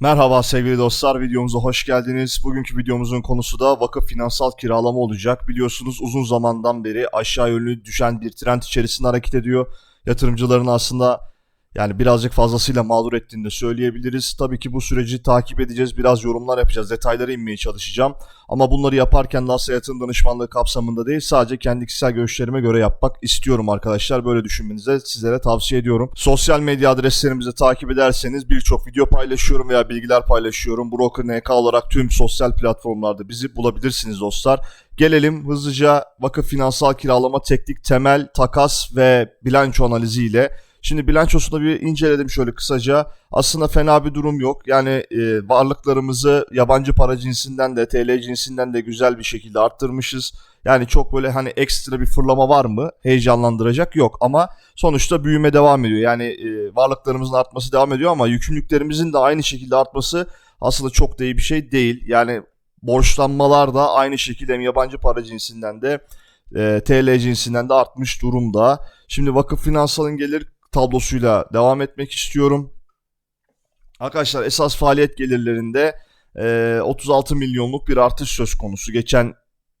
Merhaba sevgili dostlar, videomuza hoş geldiniz. Bugünkü videomuzun konusu da vakıf finansal kiralama olacak. Biliyorsunuz uzun zamandan beri aşağı yönlü düşen bir trend içerisinde hareket ediyor. Yatırımcıların aslında yani birazcık fazlasıyla mağdur ettiğini de söyleyebiliriz. Tabii ki bu süreci takip edeceğiz, biraz yorumlar yapacağız, detaylara inmeye çalışacağım. Ama bunları yaparken yatırım danışmanlığı kapsamında değil, sadece kendi kişisel görüşlerime göre yapmak istiyorum arkadaşlar. Böyle düşünmenizi sizlere tavsiye ediyorum. Sosyal medya adreslerimizi takip ederseniz birçok video paylaşıyorum veya bilgiler paylaşıyorum. Broker NK olarak tüm sosyal platformlarda bizi bulabilirsiniz dostlar. Gelelim hızlıca vakıf finansal kiralama teknik temel, takas ve bilanço analiziyle Şimdi bilançosunu bir inceledim şöyle kısaca. Aslında fena bir durum yok. Yani e, varlıklarımızı yabancı para cinsinden de TL cinsinden de güzel bir şekilde arttırmışız. Yani çok böyle hani ekstra bir fırlama var mı? Heyecanlandıracak yok ama sonuçta büyüme devam ediyor. Yani e, varlıklarımızın artması devam ediyor ama yükümlülüklerimizin de aynı şekilde artması aslında çok da iyi bir şey değil. Yani borçlanmalar da aynı şekilde hem yabancı para cinsinden de e, TL cinsinden de artmış durumda. Şimdi vakıf finansalın gelir tablosuyla devam etmek istiyorum. Arkadaşlar esas faaliyet gelirlerinde e, 36 milyonluk bir artış söz konusu. Geçen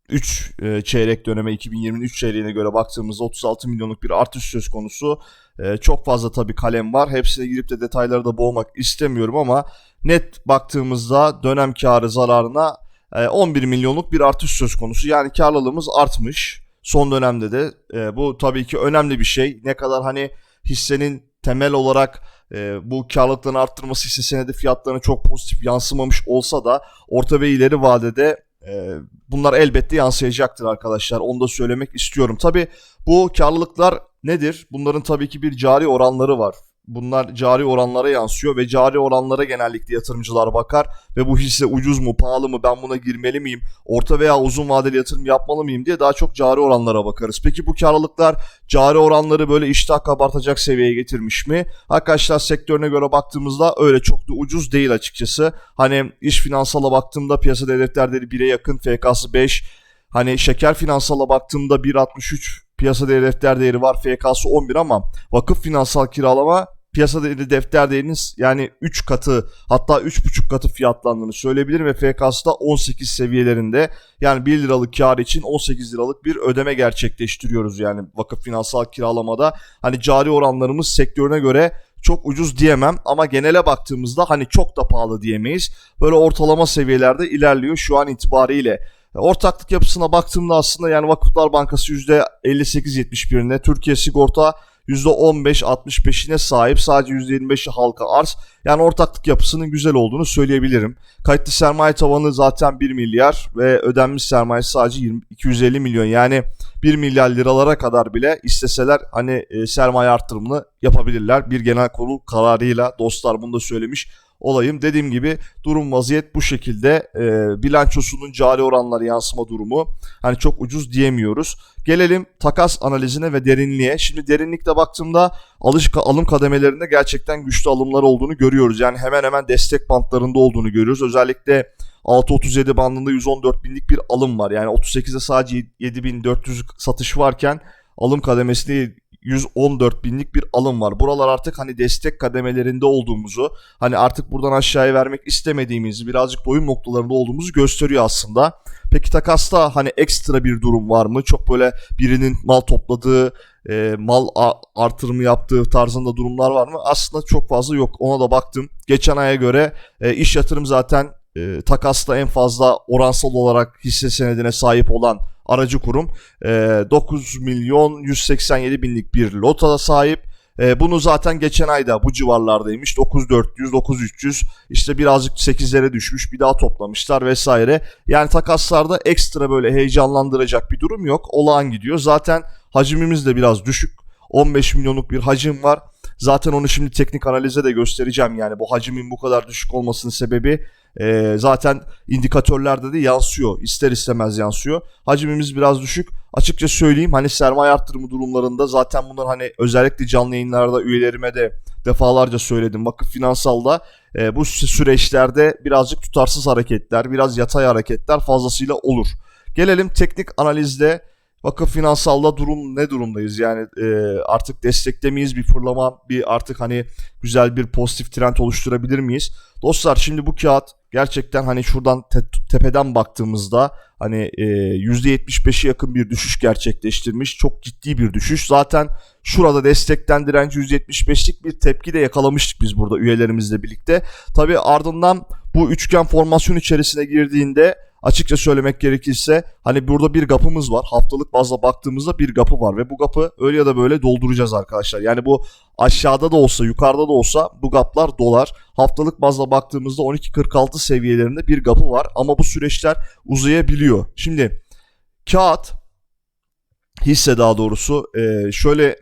3 e, çeyrek döneme 2023 çeyreğine göre baktığımızda 36 milyonluk bir artış söz konusu. E, çok fazla tabii kalem var. Hepsine girip de detayları da boğmak istemiyorum ama net baktığımızda dönem karı zararına e, 11 milyonluk bir artış söz konusu. Yani karlılığımız artmış. Son dönemde de e, bu tabii ki önemli bir şey. Ne kadar hani hissenin temel olarak e, bu karlılıklarını arttırması hisse senedi fiyatlarına çok pozitif yansımamış olsa da orta ve ileri vadede e, bunlar elbette yansıyacaktır arkadaşlar. Onu da söylemek istiyorum. Tabi bu karlılıklar nedir? Bunların tabii ki bir cari oranları var. Bunlar cari oranlara yansıyor ve cari oranlara genellikle yatırımcılar bakar ve bu hisse ucuz mu pahalı mı ben buna girmeli miyim orta veya uzun vadeli yatırım yapmalı mıyım diye daha çok cari oranlara bakarız. Peki bu karlılıklar cari oranları böyle iştah kabartacak seviyeye getirmiş mi? Arkadaşlar sektörüne göre baktığımızda öyle çok da ucuz değil açıkçası. Hani iş finansala baktığımda piyasa defterleri 1'e yakın FK'sı 5 Hani şeker finansala baktığımda 1.63 piyasa değeri defter değeri var FK'sı 11 ama vakıf finansal kiralama piyasa değeri defter değerinin yani 3 katı hatta 3,5 katı fiyatlandığını söyleyebilirim ve FK'sı da 18 seviyelerinde. Yani 1 liralık kar için 18 liralık bir ödeme gerçekleştiriyoruz yani vakıf finansal kiralamada. Hani cari oranlarımız sektörüne göre çok ucuz diyemem ama genele baktığımızda hani çok da pahalı diyemeyiz. Böyle ortalama seviyelerde ilerliyor şu an itibariyle. Ortaklık yapısına baktığımda aslında yani Vakıflar Bankası %58-71'inde, Türkiye Sigorta %15-65'ine sahip sadece %25'i halka arz. Yani ortaklık yapısının güzel olduğunu söyleyebilirim. Kayıtlı sermaye tavanı zaten 1 milyar ve ödenmiş sermaye sadece 20, 250 milyon. Yani 1 milyar liralara kadar bile isteseler hani e, sermaye arttırımını yapabilirler. Bir genel kurul kararıyla dostlar bunu da söylemiş olayım. Dediğim gibi durum vaziyet bu şekilde. E, bilançosunun cari oranları yansıma durumu. Hani çok ucuz diyemiyoruz. Gelelim takas analizine ve derinliğe. Şimdi derinlikte baktığımda alış alım kademelerinde gerçekten güçlü alımlar olduğunu görüyoruz. Yani hemen hemen destek bantlarında olduğunu görüyoruz. Özellikle 6.37 bandında 114 binlik bir alım var. Yani 38'de sadece 7400 satış varken alım kademesinde 114 binlik bir alım var. Buralar artık hani destek kademelerinde olduğumuzu, hani artık buradan aşağıya vermek istemediğimizi, birazcık doyum noktalarında olduğumuzu gösteriyor aslında. Peki takasta hani ekstra bir durum var mı? Çok böyle birinin mal topladığı, e, mal artırımı yaptığı tarzında durumlar var mı? Aslında çok fazla yok. Ona da baktım. Geçen aya göre e, iş yatırım zaten e, takasta en fazla oransal olarak hisse senedine sahip olan aracı kurum e, 9 milyon 187 binlik bir lotada sahip. E, bunu zaten geçen ayda bu civarlardaymış. 9400, 9300 işte birazcık 8'lere düşmüş bir daha toplamışlar vesaire. Yani takaslarda ekstra böyle heyecanlandıracak bir durum yok. Olağan gidiyor. Zaten hacimimiz de biraz düşük. 15 milyonluk bir hacim var. Zaten onu şimdi teknik analize de göstereceğim yani bu hacimin bu kadar düşük olmasının sebebi e, zaten indikatörlerde de yansıyor. İster istemez yansıyor. Hacimimiz biraz düşük. Açıkça söyleyeyim hani sermaye arttırımı durumlarında zaten bunlar hani özellikle canlı yayınlarda üyelerime de defalarca söyledim. Vakıf Finansal'da e, bu süreçlerde birazcık tutarsız hareketler, biraz yatay hareketler fazlasıyla olur. Gelelim teknik analizde Vakıf finansalda durum ne durumdayız? Yani e, artık destekte miyiz? Bir fırlama, bir artık hani güzel bir pozitif trend oluşturabilir miyiz? Dostlar şimdi bu kağıt gerçekten hani şuradan te- tepeden baktığımızda hani e, %75'e yakın bir düşüş gerçekleştirmiş. Çok ciddi bir düşüş. Zaten şurada destekten direnci %75'lik bir tepki de yakalamıştık biz burada üyelerimizle birlikte. Tabi ardından bu üçgen formasyon içerisine girdiğinde açıkça söylemek gerekirse hani burada bir gapımız var. Haftalık bazda baktığımızda bir gapı var ve bu gapı öyle ya da böyle dolduracağız arkadaşlar. Yani bu aşağıda da olsa yukarıda da olsa bu gaplar dolar. Haftalık bazda baktığımızda 12.46 seviyelerinde bir gapı var ama bu süreçler uzayabiliyor. Şimdi kağıt hisse daha doğrusu şöyle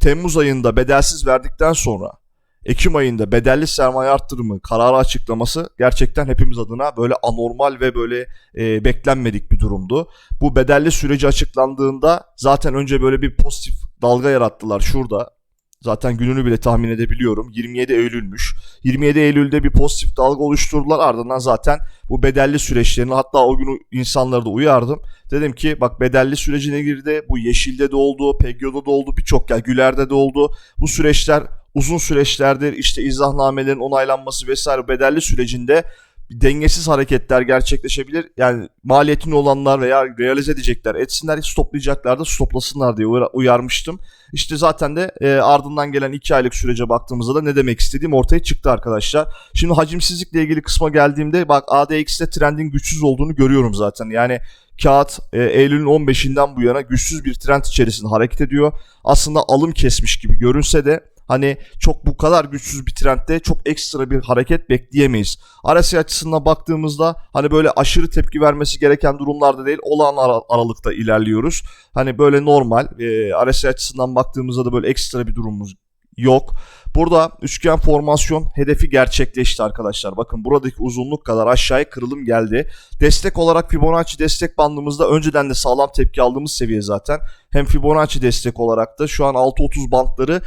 Temmuz ayında bedelsiz verdikten sonra Ekim ayında bedelli sermaye arttırımı kararı açıklaması gerçekten hepimiz adına böyle anormal ve böyle e, beklenmedik bir durumdu. Bu bedelli süreci açıklandığında zaten önce böyle bir pozitif dalga yarattılar şurada. Zaten gününü bile tahmin edebiliyorum. 27 Eylül'müş. 27 Eylül'de bir pozitif dalga oluşturdular. Ardından zaten bu bedelli süreçlerini hatta o gün insanları da uyardım. Dedim ki bak bedelli sürecine girdi. Bu Yeşil'de de oldu, Pegyo'da da oldu, birçok yer Güler'de de oldu. Bu süreçler uzun süreçlerdir işte izahnamelerin onaylanması vesaire bedelli sürecinde dengesiz hareketler gerçekleşebilir. Yani maliyetini olanlar veya realize edecekler etsinler stoplayacaklar da stoplasınlar diye uyarmıştım. İşte zaten de e, ardından gelen 2 aylık sürece baktığımızda da ne demek istediğim ortaya çıktı arkadaşlar. Şimdi hacimsizlikle ilgili kısma geldiğimde bak ADX'te trendin güçsüz olduğunu görüyorum zaten. Yani kağıt e, Eylül'ün 15'inden bu yana güçsüz bir trend içerisinde hareket ediyor. Aslında alım kesmiş gibi görünse de Hani çok bu kadar güçsüz bir trendde çok ekstra bir hareket bekleyemeyiz. RSI açısından baktığımızda hani böyle aşırı tepki vermesi gereken durumlarda değil olan ar- aralıkta ilerliyoruz. Hani böyle normal e, RSI açısından baktığımızda da böyle ekstra bir durumumuz yok. Burada üçgen formasyon hedefi gerçekleşti arkadaşlar. Bakın buradaki uzunluk kadar aşağıya kırılım geldi. Destek olarak Fibonacci destek bandımızda önceden de sağlam tepki aldığımız seviye zaten. Hem Fibonacci destek olarak da şu an 6.30 bantları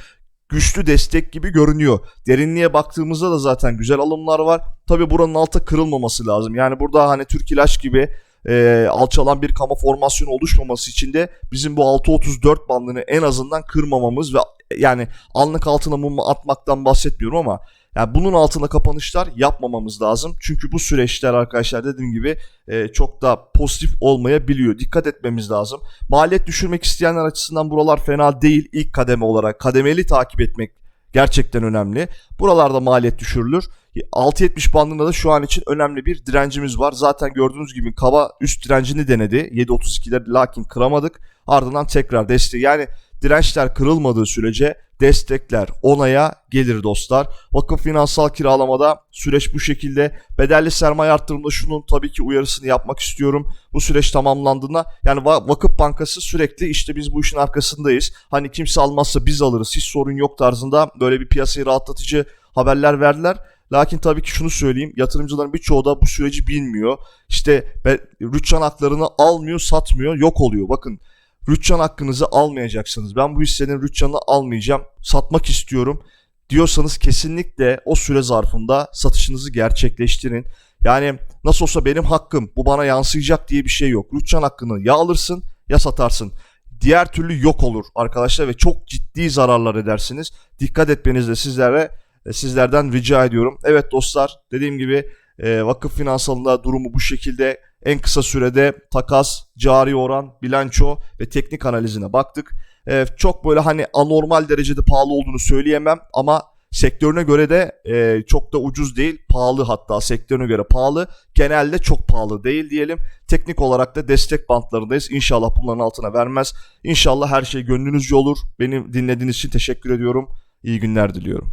güçlü destek gibi görünüyor. Derinliğe baktığımızda da zaten güzel alımlar var. Tabi buranın alta kırılmaması lazım. Yani burada hani Türk İlaç gibi e, alçalan bir kama formasyonu oluşmaması için de bizim bu 6.34 bandını en azından kırmamamız ve yani anlık altına mum atmaktan bahsetmiyorum ama yani bunun altında kapanışlar yapmamamız lazım. Çünkü bu süreçler arkadaşlar dediğim gibi e, çok da pozitif olmayabiliyor. Dikkat etmemiz lazım. Maliyet düşürmek isteyenler açısından buralar fena değil. İlk kademe olarak kademeli takip etmek gerçekten önemli. Buralarda maliyet düşürülür. 6.70 bandında da şu an için önemli bir direncimiz var. Zaten gördüğünüz gibi kaba üst direncini denedi. 7.32'ler lakin kıramadık. Ardından tekrar desteği yani dirençler kırılmadığı sürece destekler onaya gelir dostlar. Vakıf finansal kiralamada süreç bu şekilde. Bedelli sermaye arttırımında şunun tabii ki uyarısını yapmak istiyorum. Bu süreç tamamlandığında yani Vakıf Bankası sürekli işte biz bu işin arkasındayız. Hani kimse almazsa biz alırız hiç sorun yok tarzında böyle bir piyasayı rahatlatıcı haberler verdiler. Lakin tabii ki şunu söyleyeyim. Yatırımcıların birçoğu da bu süreci bilmiyor. İşte rütçan haklarını almıyor, satmıyor, yok oluyor. Bakın rütçan hakkınızı almayacaksınız. Ben bu hissenin rütçanını almayacağım. Satmak istiyorum diyorsanız kesinlikle o süre zarfında satışınızı gerçekleştirin. Yani nasıl olsa benim hakkım bu bana yansıyacak diye bir şey yok. Rütçan hakkını ya alırsın ya satarsın. Diğer türlü yok olur arkadaşlar ve çok ciddi zararlar edersiniz. Dikkat etmenizde sizlere e, sizlerden rica ediyorum. Evet dostlar dediğim gibi e, vakıf finansalında durumu bu şekilde en kısa sürede takas, cari oran, bilanço ve teknik analizine baktık. E, çok böyle hani anormal derecede pahalı olduğunu söyleyemem ama sektörüne göre de e, çok da ucuz değil, pahalı hatta sektörüne göre pahalı. Genelde çok pahalı değil diyelim. Teknik olarak da destek bantlarındayız. İnşallah bunların altına vermez. İnşallah her şey gönlünüzce olur. Beni dinlediğiniz için teşekkür ediyorum. İyi günler diliyorum.